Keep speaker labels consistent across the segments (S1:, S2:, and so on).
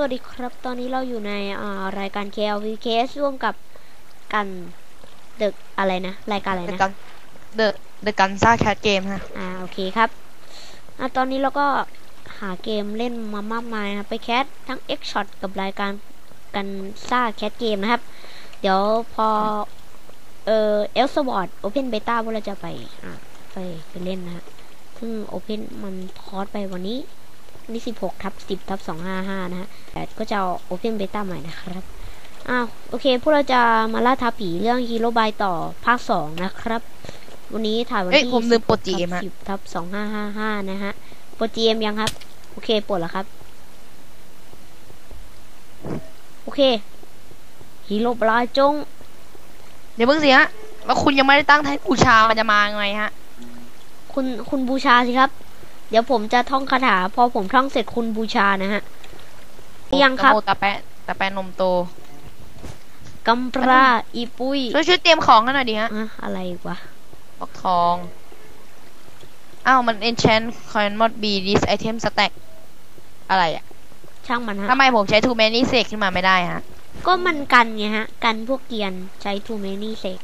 S1: สวัสดีครับ ตอนนี้เราอยู่ในอ่ารายการ KLVKS ร่วมกับกันเด็กอะไรนะ รายการอะไร
S2: เด
S1: นะ
S2: กันเดอะเดอะกันซ่าแคทเกมฮะ
S1: อ่า โอเคครับอะตอนนี้เราก็หาเกมเล่นมามากมายนะครับไปแคสทั้ง X Shot กับรายการกันซ่าแคสเกมนะครับ เดี๋ยวพอ เอ่อเอลสบอร์ดโอเพนเบต้าพวกเราจะไป อ่าไปไปเล่นนะฮะซึ่งโอเพนมันพอสไปวันนี้ วันนี้16ทับ10ทับ255นะฮะแต่ก็จะเอาโอเพนเบต้าใหม่นะครับอ้าวโอเค พวกเราจะมาล่าท้าผีเรื่องฮีโร่บายต่อภาคสองนะครับ วันนี้ถ่ายวัน
S2: เอ้ย
S1: ที่
S2: ผมลืมปลด GM ฮะ
S1: สิบทับสองห้าห้าห้านะฮะปลด GM ยังครับ โอเคปลดแล้วครับ โอเคฮีโร่บายจง
S2: เดี๋ยวเพิ่งสิฮะว่าคุณยังไม่ได้ตั้งแท่นบูชามันจะมาไงฮะ
S1: คุณคุณบูชาสิครับ เดี๋ยวผมจะท่องคาถา พอผมท่องเสร็จคุณบูชานะฮะยังครับ
S2: ตะโมตะแปะตะแปะนมโต
S1: กัมปราอีปุ้ย
S2: ช่วยช่วยเตรียมของกันหน่อยดิฮะ
S1: อะอะไรอีกวะ
S2: บอกทองอ้าวมัน enchant coin mod be this item stack อะไรอะ
S1: ช่างมันฮะ
S2: ทำไมผมใช้ too many เสกขึ้นมาไม่ได้ฮะ
S1: ก็มันกันไงฮะ กันพวกเกียนใช้ทูเมนี่เสก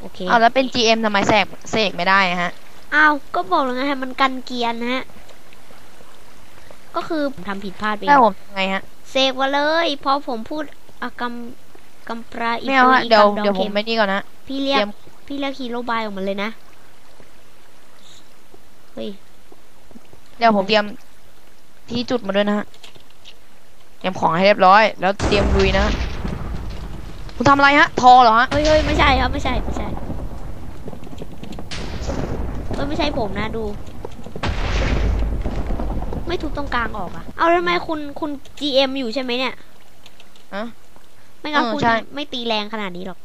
S1: โอเค
S2: อ้าวแล้วเป็น GM ทำไมเสกเสกไม่ได้ฮะ
S1: อ้าวก็บอกแล้วไงฮะมันกันเกียร์นะฮะก็คือผมทำผิดพลาดไป
S2: ถ้าผมยังไงฮะ
S1: เซฟว่าเลยพอผมพูดอากำกำปราอี
S2: ไม่เอาฮะ
S1: อี
S2: เดี๋ยว
S1: กำดอง
S2: เดี๋ยวผม
S1: ข็
S2: ไม่นี่ก่อนนะ
S1: พี่เรีย
S2: เตรี
S1: ก
S2: ยม
S1: พี่เรียกฮีโร่บายออกมาเลยนะเฮ้ย
S2: เดี๋ยวผมเตรียมที่จุดมาด้วยนะฮะเตรียมของให้เรียบร้อย แล้วเตรียมลุยนะฮะคุณทำอะไรฮะ ทอเหรอฮะ
S1: เฮ้ยเฮ้ยไม่ใช่ครับไม่ใช่ไม่ใช่ เฮ้ยไม่ใช่ผมนะดู ไม่ทุบตรงกลางออกอะเอาแล้วทำไมคุณคุณ GM อยู่ใช่ไหมเนี่ย
S2: ฮะ
S1: ไม่งั้น
S2: เออ
S1: คุณ
S2: ใช่
S1: ไม่ตีแรงขนาดนี้หรอก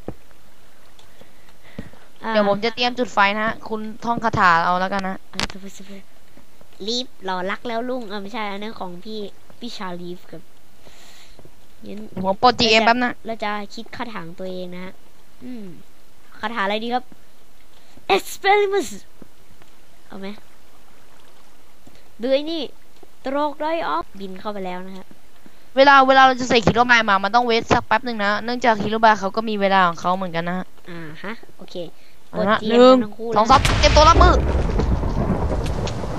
S1: อ่า
S2: เดี๋ยวผมจะเตรียมจุดไฟนะฮะคุณท่องคาถาเอาแล้วกันนะ
S1: อ่าตัวสเปรรีบหล่อรักแล้วลุงเออไม่ใช่อันนั้นของพี่พี่ชาลีฟกับงั้น
S2: ผมปลด GM แป๊บนะ
S1: เราจะคิดคาถาของตัวเองนะฮะอืมคาถาอะไรดีครับ experiment เอาไหมดูไอ้นี่ตรอกได้ออฟบินเข้าไปแล้วนะฮะ
S2: เวลาเวลาเราจะใส่คิโลบายมา มันต้องเวทสักแป๊บหนึ่งนะ เนื่องจากคิโลบายเขาก็มีเวลาของเขาเหมือนกันนะฮะ
S1: อ่าฮะ โอเค
S2: เอาละ
S1: กด GM
S2: หนึ่ง
S1: กันทั้งคู่
S2: สอง
S1: แล้ว
S2: สามเตรียมตัวรับมือ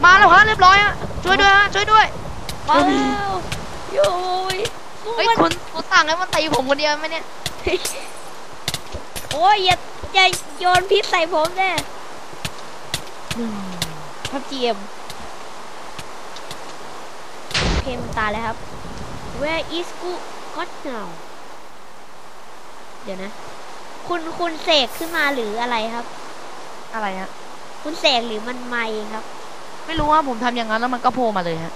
S2: มาแล้วฮะเรียบร้อยฮะ ช่วยด้วยฮะ ช่วยด้วย
S1: มาแล้วโย้ย
S2: เฮ้ยคุณคุณสั่งให้มันตีผมคนเดียวไหมเนี่ย
S1: โอ้ยอย่าอย่าโยนพิษใส่ผมแน่ ครับ GM เพมตายแล้วครับ Where is Gu God now เดี๋ยวนะ คุณคุณเสกขึ้นมาหรืออะไรครับ
S2: อะไรฮะ
S1: คุณเสกหรือมันไม่เองครับ
S2: ไม่รู้ว่าผมทำอย่างนั้นแล้วมันก็โผล่มาเลยฮะ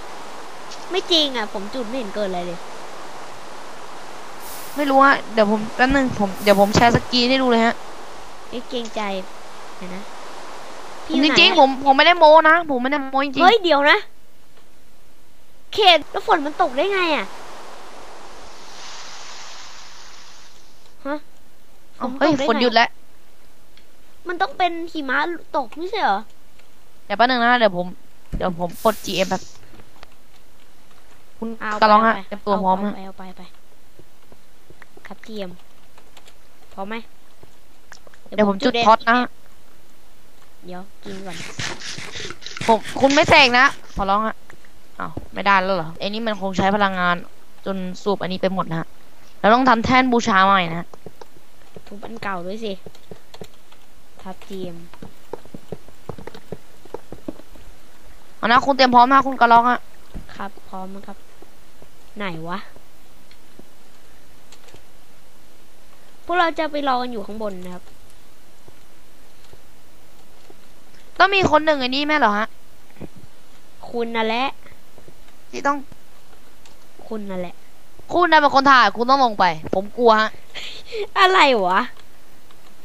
S1: ไม่จริงอะ ผมจุดไม่เห็นเกิดอะไรเลย
S2: ไม่รู้ฮะเดี๋ยวผมแป๊บนึงผมเดี๋ยวผมแชร์สกรีนให้ดูเลยฮะ
S1: ไอ้ยเกรงใจเดี๋ยวนะ
S2: จ
S1: อยู่ไหน
S2: ริง
S1: อะ
S2: ๆผมผมไม่ได้โม้นะ ผมไม่ได้โม้จริง
S1: เฮ้ยเดี๋ยวนะ เขตแล้วฝนมันตกได้ไงอะฮะ
S2: ๆเอาเฮ้ย
S1: ตกไฝ
S2: นหยุดแล้ว
S1: มันต้องเป็นหิมะตกไม่ใช่เหรอ
S2: เดี๋ยวแป๊บนึงนะเดี๋ยวผมเดี๋ยวผมปลด GM แบบคุณ
S1: เอา
S2: กระลองฮะ
S1: ไป
S2: เตรียมตัวพร้อม
S1: เา
S2: ฮะ
S1: ไปเอาไปเอาไปครับเทียมพร้อมไหม
S2: เดี๋ยวผมจุด
S1: เง
S2: ท็อตนะ
S1: เดี๋ยวกินก่อน
S2: ผมคุณไม่แสกนะขอร้องฮะอ้าวไม่ได้แล้วเหรอไอ้นี่มันคงใช้พลังงาน จนสูบอันนี้ไปหมดนะฮะเราต้องทำแท่นบูชาใหม่นะฮะ
S1: ทุบอันเก่าด้วยสิครับเทียม
S2: เอานะคุณเตรียมพร้อมนะคุณกระลองฮะ
S1: ครับ พร้อมนะครับ ไหนวะ พวกเราจะไปรอกันอยู่ข้างบนนะครับ
S2: ต้องมีคนหนึ่งไอ้นี่แม่เหรอฮะ
S1: คุณน่ะแหละ
S2: ที่ต้อง
S1: คุณน่ะแหละ
S2: คุณนะเป็นคนถ่ายคุณต้องลงไป ผมกลัวฮะ
S1: อะไรวะ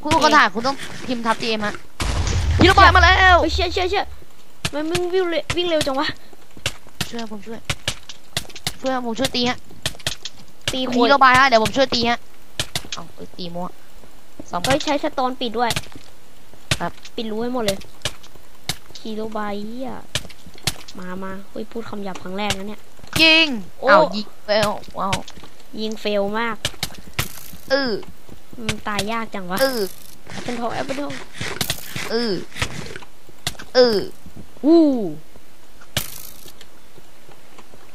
S2: คุณเป็นคนถ่ายคุณต้องพิมพ์ทับ GM ฮะพี่ระบายมาแล้ว
S1: เฮ้ยเชื่อเชื่อเชื่อมันวิ่งวิ่งเร็ววิ่งเร็วจังวะ
S2: ช่วยผมช่วย ช่วยผมช่วยตีฮะ
S1: ตีค
S2: พี่
S1: น
S2: ระบายฮะเดี๋ยวผมช่วยตีฮะ เอาไปตีมั่วสอง
S1: เฮ้ยใช้สโตนปิดด้วย
S2: ครับ
S1: ปิดรูให้หมดเลย คีโลบายเฮียมามาเฮ้ยพูดคำหยาบครั้งแรกนะเนี่ย
S2: ยิง
S1: โอ้
S2: อ้าวยิงไปเอาว้าว
S1: ยิงเฟลมาก
S2: เออ
S1: มันตายยากจังวะ
S2: เออ
S1: เป็นทองแอปเปิลทอง
S2: เออเออ
S1: วู้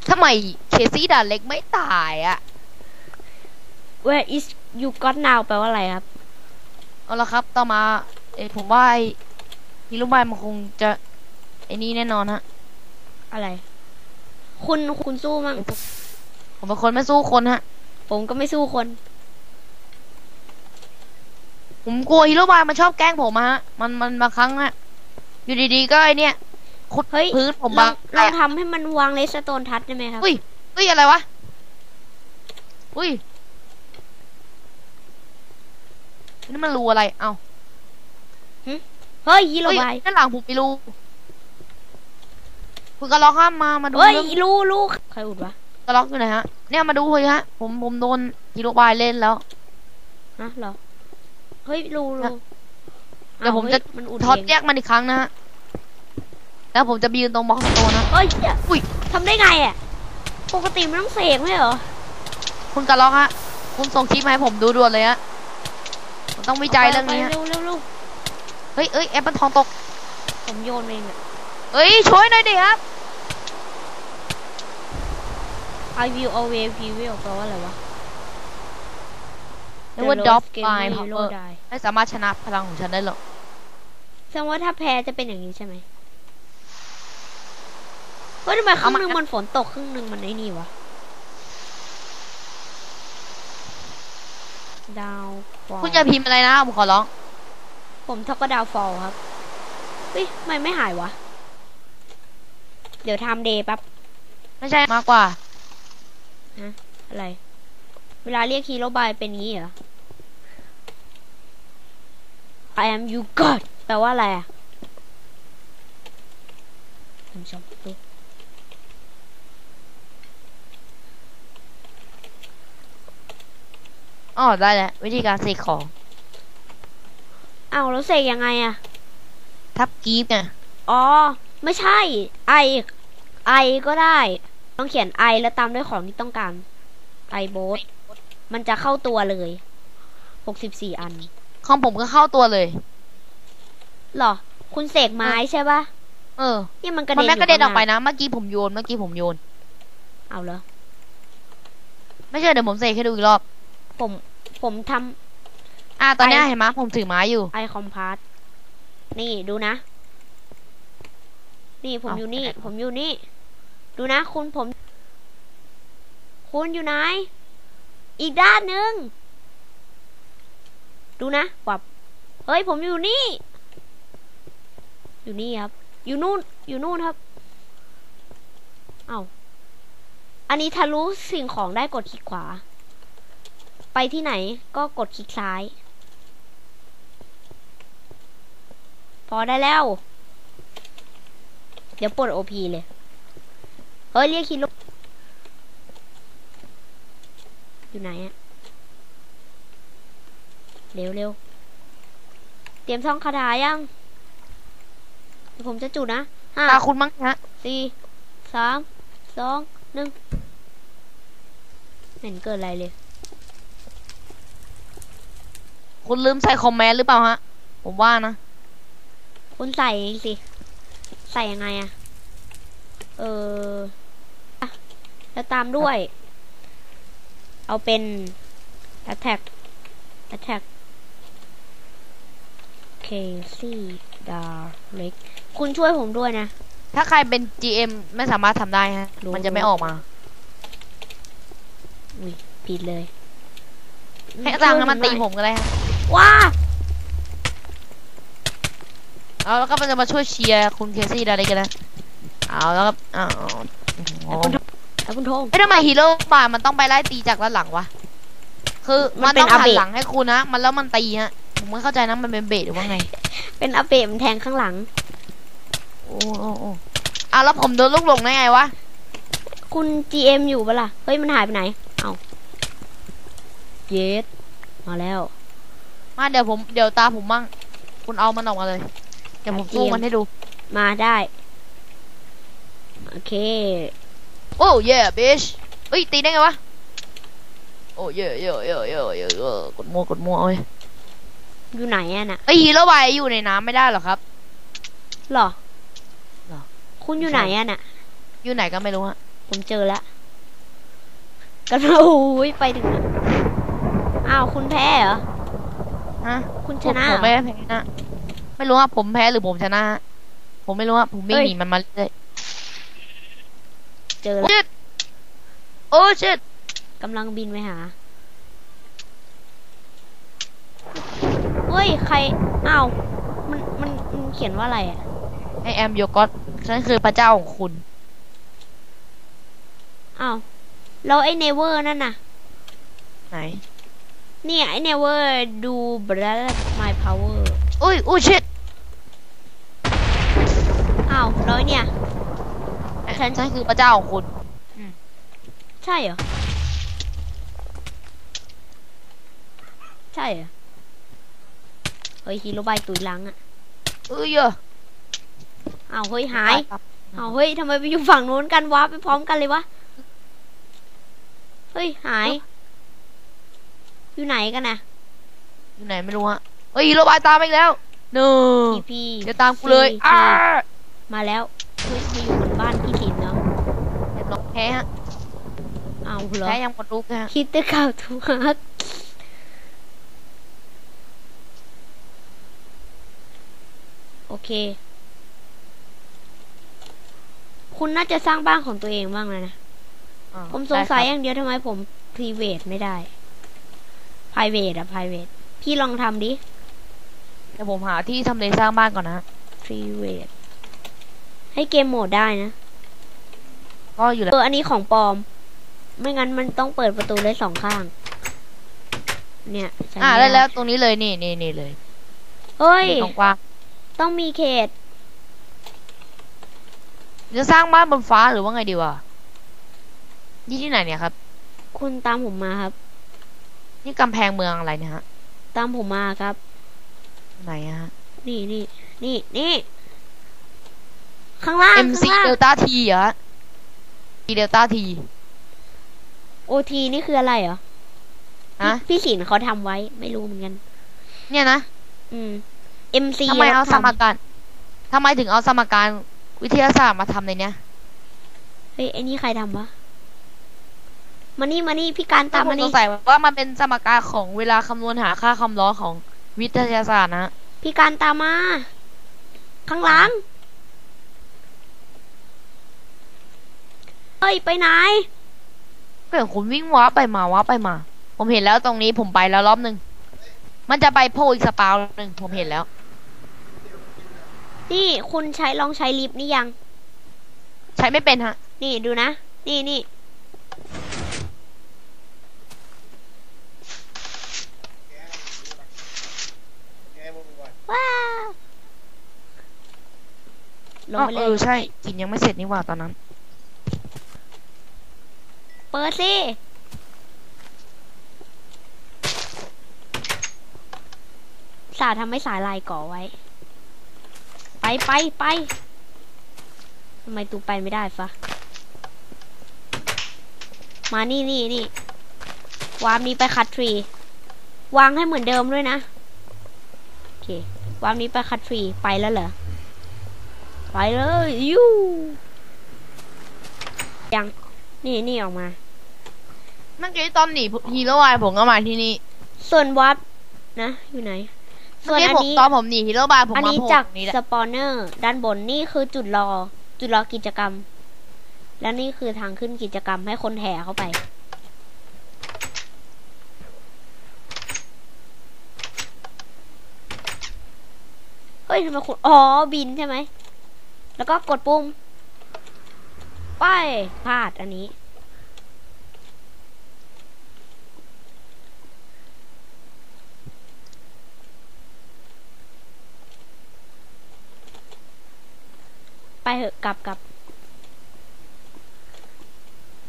S2: ทำไมเคซี่ดาเล็กไม่ตายอะ
S1: where is you got now แปลว่าอะไรครับ
S2: เอาละครับ ต่อมา เอ้ยผมว่าไอ้ ฮีโร่บายมันคงจะไอ้นี่แน่นอนฮะ
S1: อะไร คุณคุณสู้มั่ง
S2: ผมเป็นคนไม่สู้คนฮะ
S1: ผมก็ไม่สู้คน
S2: ผมกลัวฮีโร่บายมันชอบแกล้งผมอะฮะ มันมันบางครั้งอะอยู่ดีๆก็ไอเนี่ยขุด
S1: เฮ้ย
S2: พื้นผม
S1: ล
S2: บา
S1: องงลองทำให้มันวางเลสโตนทัชได้ไหมครับ
S2: อุ้ยอุ้ยอะไรวะ อุ้ยนี่มันรูอะไร เอ้า
S1: เฮ้ยยีโร
S2: เฮ้ย
S1: บาย
S2: ด้านหลังผมมีรูคุณกระล็อกห้ามมามาดู
S1: เฮ้ย
S2: เรื่อง
S1: รู้รู้ใครอุดวะ
S2: กระล็อกอยู่ไหนฮะ เนี่ยมาดูเลยฮะ ผมผมโดนฮีโร่บายเล่นแล้ว
S1: ฮะเหรอเฮ้ยรู้รู้
S2: เดี๋ยวผม
S1: อ้า
S2: จะ
S1: ฮ้มันอุด
S2: ทอด
S1: เอง
S2: แยกมันอีกครั้งนะฮะแล้วผมจะไปยืนตรงบล็อกสโตนนะ
S1: เฮ้ยเหี้ย
S2: อุ้ย
S1: ทำได้ไงอะปกติมันต้องเสกไม่เหรอ
S2: คุณกระล็อกฮะ คุณส่งคลิปมาให้ผมดูด่วนเลยฮะผมต้องวิจัยเรื่องนี้
S1: ไป
S2: ฮะ
S1: เร็ว เร็วเร็ว
S2: เฮ้ยเอ้ยแอปเปิลทองตก
S1: ผมโยนเองอะ
S2: เอ้ยช่วยหน่อยดิครับ
S1: I will always prevail แปลว่าอะไรวะ
S2: เรียกว่า
S1: The
S2: ดรอป
S1: lowest
S2: ไป
S1: gamer hero die
S2: ไม่สามารถชนะพลังของฉันได้หรอก
S1: แสดงว่าถ้าแพ้จะเป็นอย่างนี้ใช่ไหมเฮ้ยทำไมครึ่งหนึงมันฝนตกครึ่งหนึงมันไอ้นี่วะ ดาวฟอล
S2: คุณอย่าพิมพ์อะไรนะผมขอร้อง
S1: ผมเท่ากับดาวฟอลครับเฮ้ยทำไมไม่หายวะ เดี๋ยวไทม์เดย์แป๊บ
S2: ไม่ใช่มากกว่า
S1: อะไร เวลาเรียกฮีโร่บายเป็นงี้เหรอ I am you God แปลว่าอะไรอะท่านผู้ชมดู
S2: อ๋อได้แล้ววิธีการเสกของ
S1: อ้าวแล้วเสกยังไงอะ
S2: ทับกีฟไง
S1: อ๋อ ไม่ใช่ ไอ ไอก็ได้ ต้องเขียนไอแล้วตามด้วยของที่ต้องการ ไอโบสมันจะเข้าตัวเลยหกสิบสี่อัน
S2: ของผมก็เข้าตัวเลย
S1: เหรอ คุณเสกไม้ใช่ปะ
S2: เออ
S1: นี่มันกระ
S2: มัน
S1: เด็น
S2: แม่กระเด็นออกไป
S1: ยู่ข้างห
S2: นะ เมื่อกี้ผมโยน เมื่อกี้ผมโยน
S1: เอาเหรอ
S2: ไม่เชื่อเดี๋ยวผมเสกให้ดูอีกรอบ
S1: ผม ผมท
S2: อะตอนเนี้ย
S1: ไอ
S2: เห็นไหมยผมถือไม้อยู่ำ
S1: ไอคอมพาสนี่ดูนะ นี่ผม
S2: เอา
S1: อยู่นี่
S2: ไปไหน
S1: ผมอยู่นี่ ดูนะ คุณผม คุณอยู่ไหน อีกด้านหนึ่งดูนะปับเฮ้ยผมอยู่นี่ อยู่นี่ครับ อยู่นู่น อยู่นู่นครับ เอาอันนี้ทะลุสิ่งของได้กดคลิกขวา ไปที่ไหนก็กดคลิกซ้าย พอได้แล้ว เดี๋ยวปลดโอพีเลย เฮ้ย เรียกคิโลอยู่ไหนอะเร็วเร็วเตรียมช่องคาถายังเดี๋ยวผมจะจุดนะห้า
S2: ตาคุณมั้งฮะ
S1: สี่สามสองหนึ่งไม่เห็นเกิดอะไรเลย
S2: คุณลืมใส่คอมเมนต์หรือเปล่าฮะ ผมว่านะ
S1: คุณใส่เองสิ ใส่ยังไงอะเอออะแล้วตามด้วย เอาเป็น attack attack Casey Dark คุณช่วยผมด้วยนะ
S2: ถ้าใครเป็น GM ไม่สามารถทำได้ฮะ
S1: รู้
S2: มันจะไม่ออกมา
S1: อุ้ยผิดเลย
S2: ให้ตังค์มันตีผมก็ได้ฮะ
S1: ว้า
S2: เอาแล้วก็มันจะมาช่วยเชียร์คุณเคซี่ได้เลยกันนะเอาแล้วครับอ้าว
S1: แต่คุณแต่คุณโทง
S2: ไม่ทำไมฮีโร่บามันต้องไปไล่ตีจากด้านหลังวะคือ
S1: มั
S2: มันน
S1: เป็น
S2: ต้องหั
S1: อาเบะ
S2: นหลังให้คุณนะมันแล้วมันตีฮะผมไม่เข้าใจนะมันเป็นเบสหรือว่าไง
S1: เป็นอาเปะมันแทงข้างหลัง
S2: โอ้โอ้โอ้อะแล้วผมโดนลูกหลงได้ไงวะ
S1: คุณ GM อยู่ปะล่ะเฮ้ยมันหายไปไหนเอาเยสมาแล้ว
S2: มาเดี๋ยวผมเดี๋ยวตาผมมั่งคุณเอามันออกมาเลย เดี๋ยวผม
S1: อะ
S2: สู้
S1: เกม
S2: มันให้ดู
S1: มาได้ โอเค
S2: โอ้เย่บิชเอ้ยตีได้ไงวะ โอ้เย่เย่เย่เย่เย่เย่กดมัวกดมัวเอ้ย
S1: อยู่ไหนอะน่ะ
S2: ไอยฮีโร่บายอยู่ในน้ำไม่ได้เหรอครับ
S1: หรอ
S2: หรอ
S1: คุณอยู่ไหนอะน่ะ
S2: อยู่ไหนก็ไม่รู้ฮะ
S1: ผมเจอแล้วกันมาโอ้ยไปถึงไหนอ้าวคุณแพ้เหรอ
S2: ฮะ
S1: คุณช
S2: ผม
S1: นะ
S2: ผม
S1: เหร
S2: ไม่
S1: อ
S2: ได้แพ้นะ ไม่รู้ว่าผมแพ้หรือผมชนะฮะผมไม่รู้ว่าผมวิ่ง
S1: เฮ้ย
S2: หนีมันมาเรื่อย
S1: เจอ
S2: โอ้
S1: แล้ว
S2: ชิตโอ้ชิต
S1: กำลังบินไปหาเฮ้ย ใคร อ้าว มัน มัน มันเขียนว่าอะไรอะ
S2: ไอแอมโยกอตฉันคือพระเจ้าของคุณ
S1: อ้าว แล้วไอ้เนเวอร์นั่นน่ะ
S2: ไหน
S1: เนี่ยไอ้เนเวอร์ดู blood my power
S2: อุ้ย อุ้ยชิต
S1: อ้าวแล้วไอ้เนี่ย ฉั
S2: ฉั
S1: น
S2: นฉันคือพระเจ้าของคุณ
S1: ใช่เหรอ ใช่เหรอ เฮ้ยฮีโร่บายตุยหลังอะ
S2: เอ้ยเยอะ
S1: อ้าวเฮ้ยหายอ้าวเฮ้ยทำไมไปอยู่ฝั่งนู้นกันวะไปพร้อมกันเลยวะ เฮ้ยหาย อยู่ไหนกันนะ
S2: อยู่ไหนไม่รู้ฮะเอ้ยฮีโร่บายตามมาอีกแล้วเนอ
S1: พีพี
S2: เดี๋ยวตามกูเลย
S1: ซี
S2: อ้า
S1: มาแล้วเฮ้ยมาอยู่บนบ้านพี่ถิ่นแล้ว
S2: เรียบร้อยแพ้ฮะ
S1: อ้าวเหรอ
S2: แพ้ยังหมดลุกฮะ
S1: คิดแต่ข่าวทุกฮักโอเค คุณน่าจะสร้างบ้านของตัวเองบ้างแล้วนะ
S2: อ่า
S1: ผมสงสัยอ
S2: ได้ครับ
S1: ย่างเดียวทำไมผม private ไม่ได้ private อะ private พี่ลองทำดิ
S2: เดี๋ยวผมหาที่ทำเลสร้างบ้านก่อนนะฮะ
S1: private ให้เกมโหมดได้นะ
S2: ก็อยู่แล้ว
S1: เอออันนี้ของปลอม ไม่งั้นมันต้องเปิดประตูได้สองข้าง เนี่ยใช้
S2: อ่า
S1: ไม่
S2: ได้
S1: ได้
S2: แล้วตรงนี้เลยนี่นี่นี่เลย
S1: เฮ้ย
S2: ตรงกว้าง
S1: ต้องมีเขต
S2: จะสร้างบ้านบนฟ้าหรือว่าไงดีวะนี่ที่ไหนเนี่ยครับ
S1: คุณตามผมมาครับ
S2: นี่กำแพงเมืองอะไรเนี่ยฮะ
S1: ตามผมมาครับ
S2: ไหนอะฮะ
S1: นี่นี่นี่นี่ ข้างล่าง
S2: MC
S1: ข้างล่าง
S2: เดลต้าทีเหรอทีเดลต้าที
S1: โอทีนี่คืออะไรเหรอ
S2: ฮะ
S1: พี่สินเขาทำไว้ไม่รู้เหมือนกัน
S2: เนี่ยนะ
S1: อืม MC
S2: ทำไมเอาสม
S1: ทำ
S2: การทำไมถึงเอาสมการวิทยาศาสตร์มาทำในเนี้ย
S1: เฮ้ยไอ้นี่ใครทำวะมานี่มานี่พี่การ
S2: ตา
S1: ตาม
S2: ม
S1: มา
S2: ส
S1: นี่
S2: งสัยว่ามันเป็นสมการของเวลาคำนวณหาค่าความร้อนของวิทยาศาสตร์นะ
S1: พี่การตามมา ข้างหลัง เฮ้ยไปไหน
S2: ก็อย่างคุณวิ่งว้าไปมาว้าไปมา ผมเห็นแล้วตรงนี้ผมไปแล้วรอบหนึ่งมันจะไปโพลอีกสปาวหนึ่งผมเห็นแล้ว
S1: นี่คุณใช้ลองใช้ลิฟต์นี่ยัง
S2: ใช้ไม่เป็นฮะ
S1: นี่ดูนะ นี่นี่ว้าวลง
S2: อ๋อ
S1: ไป
S2: เอ
S1: เล
S2: อยใช่ กินยังไม่เสร็จนี่หว่าตอนนั้น
S1: เปิดสิสาทำให้สายลายก่อไว้ ไปไปไปทำไมตูไปไม่ได้ฟะมานี่นี่นี่วางนี้ไปคัดทรี วางให้เหมือนเดิมด้วยนะ โอเควางนี้ไปคัดทรี ไปแล้วเหรอ ไปเลยยูยัง นี่นี่ออกมา
S2: เมื่อกี้ตอนหนีฮีโร่ไอผมก็มาที่นี่
S1: ส่วนวัดนะ อยู่ไหน
S2: เมื่
S1: ส่
S2: อ
S1: วน
S2: กี้
S1: อัน
S2: ผม
S1: นี้
S2: ตอนผมหนีฮีโร่บายผม
S1: อัน
S2: มา
S1: นี้
S2: โผล่
S1: จาก
S2: ตรงนี้แหละ
S1: สปอนเนอร์ด้านบนนี่คือจุดรอ จุดรอกิจกรรม แล้วนี่คือทางขึ้นกิจกรรมให้คนแห่เข้าไปเฮ้ยทำไมคุณอ๋อบินใช่ไหม แล้วก็กดปุ่ม ไปพลาดอันนี้ ไปเหอะกลับกลับ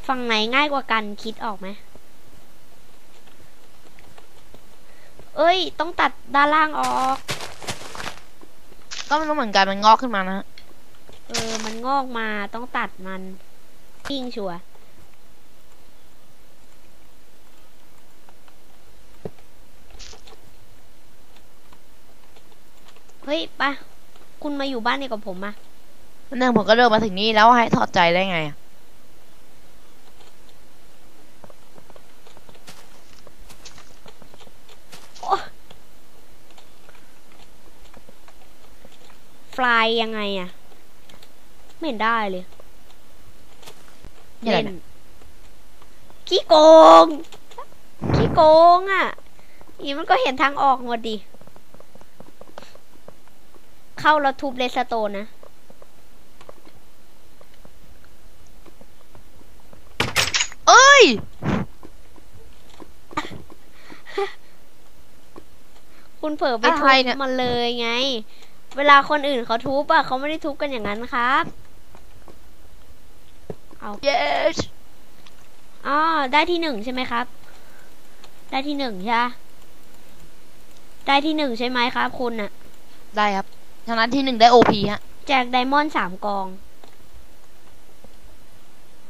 S1: ฝั่งไหนง่ายกว่ากันคิดออกไหมเอ้ย ต้องตัดด้านล่างออก
S2: ก็ไม่รู้เหมือนกันมันงอกขึ้นมานะฮะ
S1: เออ มันงอกมาต้องตัดมันยิงชัวร์เฮ้ยไปะคุณมาอยู่บ้านนี่กับผมมา
S2: เนื่องผมก็เดินมาถึงนี่แล้วให้ถอดใจได้ไงอะ
S1: ฟลายยังไงอะ ไม่เห็นได้เลย
S2: นี่อะไร
S1: เล่น
S2: เนี่ย
S1: ขี้โกงขี้โกงอะอีมันก็เห็นทางออกหมดดิเข้าแล้วทุบเลสโตนนะ
S2: เอ้ย
S1: คุณเผลอไปทุ
S2: อะไร
S1: บ
S2: เนี่ย
S1: มันเลยไง เวลาคนอื่นเขาทุบอะเขาไม่ได้ทุบกันอย่างนั้นครับ เอา
S2: yes
S1: อ๋อได้ที่หนึ่งใช่ไหมครับ ได้ที่หนึ่งใช่ปะได้ที่หนึ่งใช่ไหมครับ คุณอะ
S2: ได้ครับทางนั้นที่หนึ่งได้โอพีฮะ
S1: แจกไดมอนด์สามกอง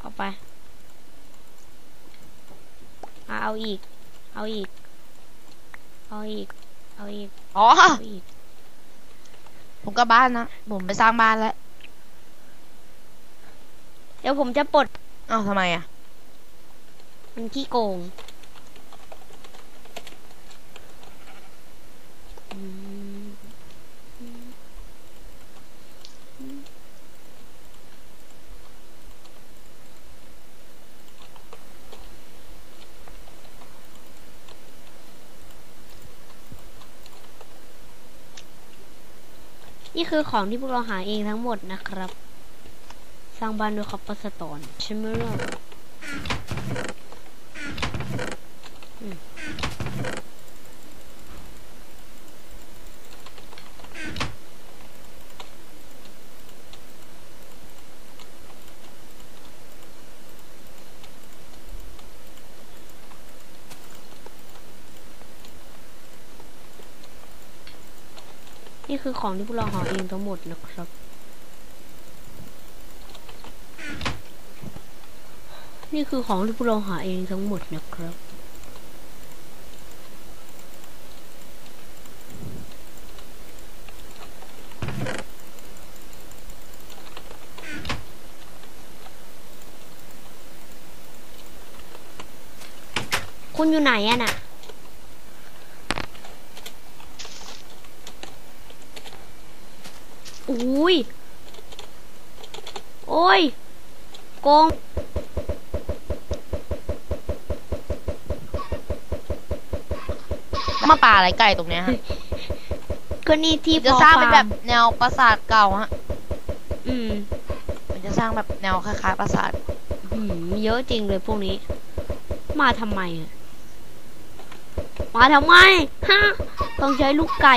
S1: เอาไปอะเอาอีก เอาอีก เอาอีก เอาอีก
S2: อ๋อ
S1: เอาอีก
S2: ผมก็บ้านนะ ผมไปสร้างบ้านแล้ว
S1: เดี๋ยวผมจะปลด
S2: อ้าวทำไมอะ
S1: มันขี้โกงอืมนี่คือของที่พวกเราหาเองทั้งหมดนะครับส ร้างบ้านด้วยคอปเปอร์สโตนใช่ไหมล่ะนี่คือของที่พวกเราหาเองทั้งหมดนะครับ นี่คือของที่พวกเราหาเองทั้งหมดนะครับ คุณอยู่ไหนอะน่ะอุ้ย โอ้ยโกง
S2: มาป่าอะไรไก่ตรงเนี้ยฮะ
S1: ก็นี่ที่
S2: จะ
S1: พอ
S2: สร้างเป็น
S1: ฟ
S2: แบ
S1: ร์
S2: บ
S1: ม
S2: แนวปราสาทเก่าฮะ
S1: อืม
S2: มันจะสร้างแบบแนวคล้ายๆปราสาท
S1: อืมเยอะจริงเลยพวกนี้ มาทำไมอะมาทำไมฮะต้องใช้ลูกไก่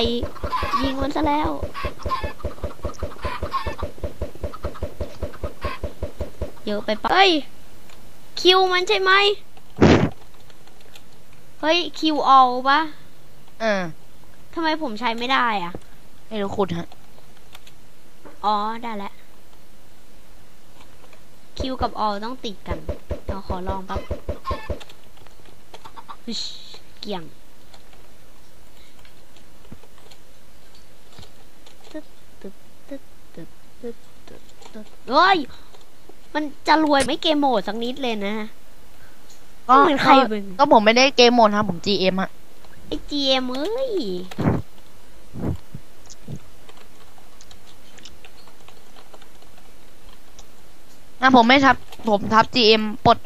S1: ยิงมันซะแล้ว เยอะไปปะเฮ้ย คิวมันใช่ไหม เฮ้ย คิวออลปะ
S2: เออ
S1: ทำไมผมใช้ไม่ได้อะ
S2: ไม่รู้คุณฮะ
S1: อ๋อ ได้แล้ว คิวกับออต้องติดกันเราขอลองแป๊บฮึชเกี่ยงตึ๊ดตึ๊ดตึ๊ดตึ๊ดตึ๊ดตึ๊ดตึ๊ดเฮ้ย มันจะรวยไม่เกมโหมดสักนิดเลยนะ
S2: ก็
S1: เหมือนใคร
S2: ก็
S1: เป็น
S2: ก็ผมไม่ได้เกมโหมดครับผม GM ฮะ
S1: ไอเจมเอ้ย
S2: นะผมไม่ทับ ผมทับ GM ปลด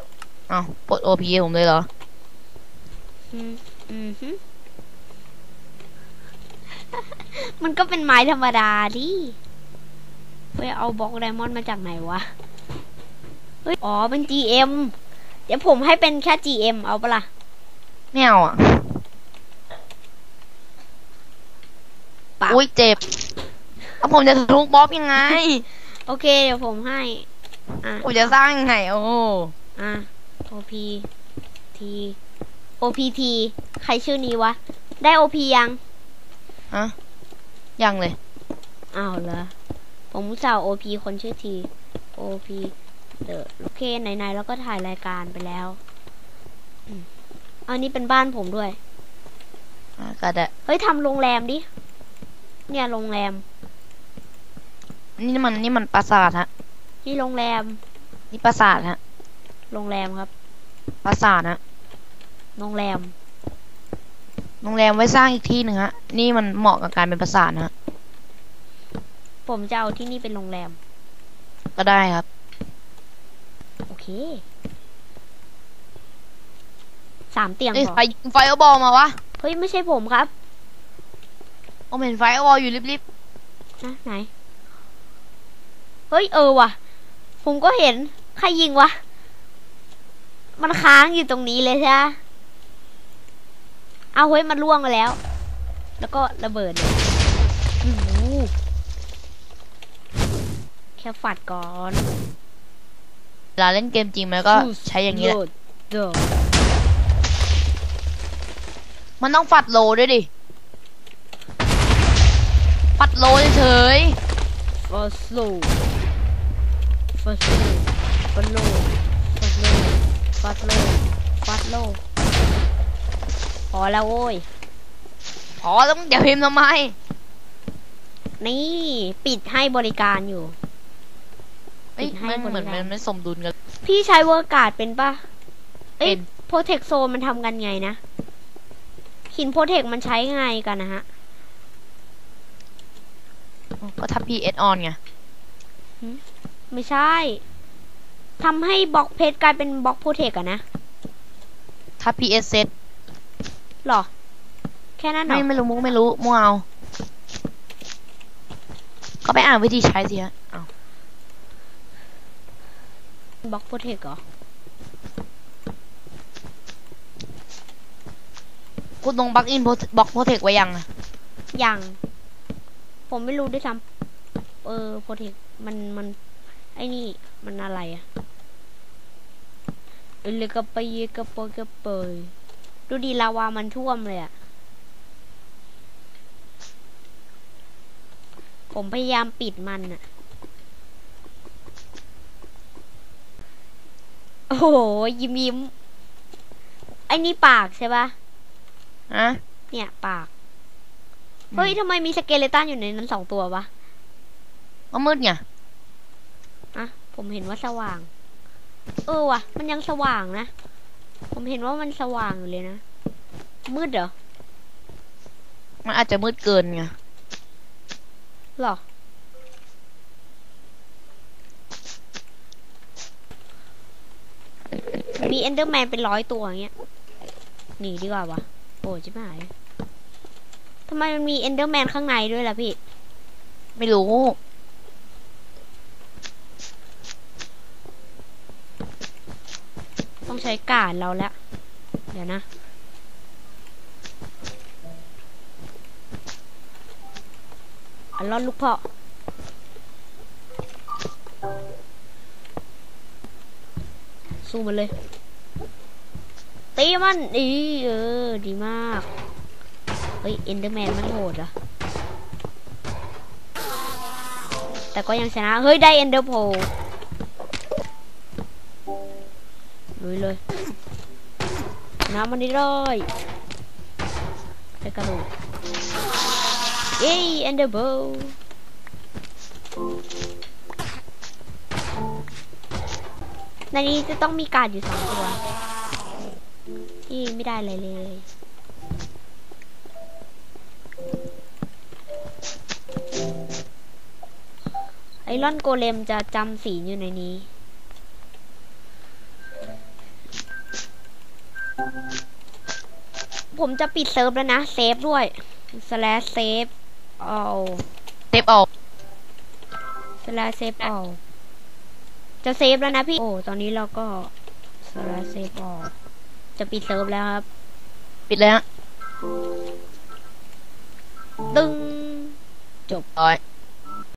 S2: อ้าวปลด OP ผมเลยเหรอ
S1: อืมอืมฮึมันก็เป็นไม้ธรรมดาดิไปเอาบล็อกไดมอนด์มาจากไหนวะ เฮ้ย อ๋อ เป็น GM เดี๋ยวผมให้เป็นแค่ GM เอาปะล่ะ
S2: ไม่เอาอะ
S1: ปะ
S2: อุ้ยเจ็บแล้วผมจะทุกบล็อกยังไง
S1: โอเคเดี๋ยวผมให้อะ
S2: ผมจะสร้างยังไงโอ้
S1: อะ OP T OPT ใครชื่อนี้วะ ได้ OP ยัง
S2: ฮะยังเลย
S1: อ้าวเหรอผมอุตส่าห์ OP คนชื่อ T OP เดอโอเคไหนๆเราก็ถ่ายรายการไปแล้วอืมอันนี้เป็นบ้านผมด้วย
S2: อะก็ได้
S1: เฮ้ยทำโรงแรมดิ เนี่ยโรงแรม
S2: นี่มันนี่มันปราสาทฮะ
S1: นี่โรงแรม
S2: นี่ปราสาทฮะ
S1: โรงแรมครับ
S2: ปราสาทฮะ
S1: โรงแรม
S2: โรงแรมไว้สร้างอีกที่หนึ่งฮะ นี่มันเหมาะกับการเป็นปราสาทนะฮะ
S1: ผมจะเอาที่นี่เป็นโรงแรม
S2: ก็ได้ครับ
S1: โอเคสามเตียง
S2: เอ้ย
S1: พอ
S2: ใครยิงไฟเอาบอลมาวะ
S1: เฮ้ยไม่ใช่ผมครับ
S2: ผมเห็นไฟเอาบอลอยู่ริบ
S1: นะไหน เฮ้ยเออว่ะ ผมก็เห็น ใครยิงวะ มันค้างอยู่ตรงนี้เลยใช่ไหมเอาเฮ้ยมันล่วงไปแล้ว แล้วก็ระเบิดเลยโอ้โหแค่ฝัดก่อน
S2: ๆเวลาเล่นเกมจริงมันก็ใช้อย่างนี้แหละ
S1: เด้อ
S2: มันต้องฝัดโลด้วยดิฝัด โลเฉย
S1: ฟอสโลฟอสโลฟอสโลฟอสโลฟอสโลพอแล้วโว้ย
S2: ๆพอแล้วมึงอย่าพิมพ์ทำไม
S1: นี่ปิดให้บริการอยู่
S2: เอ้ย
S1: ปิดให้
S2: มันเหมือน
S1: บริการ
S2: มันไม่สมดุลกัน
S1: พี่ใช้เวอร์การ์ดเป็นปะเอ้ย
S2: เป็น
S1: โปรเทคโซนมันทำกันไงนะ หินโปรเทคมันใช้ไงกันนะฮะ
S2: ก็ทับ PS on ไง
S1: ไม่ใช่ทำให้บล็อกเพชรกลายเป็นบล็อกโปรเทคอะนะ
S2: ทับ PS set
S1: หรอ แค่นั้นเหร
S2: ไม่
S1: อ
S2: ไม่รู้มุกไม่รู้มั่วเอา ก็ไปอ่านวิธีใช้สิฮะเอา
S1: บล็อกโปรเทคเหรอ
S2: คุณลงบักอินบล็อกโปรเทคไว้ยังอะ
S1: ยัง ผมไม่รู้ด้วยซ้ำเออโปรเทคมันมัน ไอ้นี่มันอะไรอะเอเลกระไปเยกระโปยกระเปยดูดีลาวามันท่วมเลยอะผมพยายามปิดมันอะโอ้โห ยิ้มยิ้มไอ้นี่ปากใช่ปะ
S2: ฮะ
S1: เนี่ย ปาก
S2: อืม
S1: เฮ้ยทำไมมีสเกเลตันอยู่ในนั้นสองตัววะ
S2: ก็มืดไง
S1: อะผมเห็นว่าสว่าง เออว่ะ มันยังสว่างนะ ผมเห็นว่ามันสว่างอยู่เลยนะ มืดเหรอ
S2: มันอาจจะมืดเกินไง
S1: หรอ มีเอนเดอร์แมนเป็นร้อยตัวอย่างเงี้ย หนีดีกว่าวะโอ้ชิบหาย ทำไมมันมีเอนเดอร์แมนข้างในด้วยล่ะพี่
S2: ไม่รู้
S1: ต้องใช้การดเราแล้ว เดี๋ยวนะอันรอดลูกเพาะสู้มันเลย ตีมันดีเออ ดีมาก เฮ้ยเอนเดอร์แมนมันโหดอะแต่ก็ยังชนะ เฮ้ย ได้เอนเดอร์โพลุยเลย น้ำมันนี่เลยไปกระโดดเอ้ยเอนเดอร์โบในนี้จะต้องมีการอยู่สองตัวที่ไม่ได้อะไรเลย อรอนโกเลมจะจำสีลอยู่ในนี้ ผมจะปิดเซิร์ฟแล้วนะเซฟด้วย slash save เอา
S2: เซฟเอา
S1: slash save เอาจะเซฟแล้วนะพี่ โอ้ ตอนนี้เราก็ slash save เอาจะปิดเซิร์ฟแล้วครับ
S2: ปิดเลยฮะ
S1: ตึง
S2: ร้อย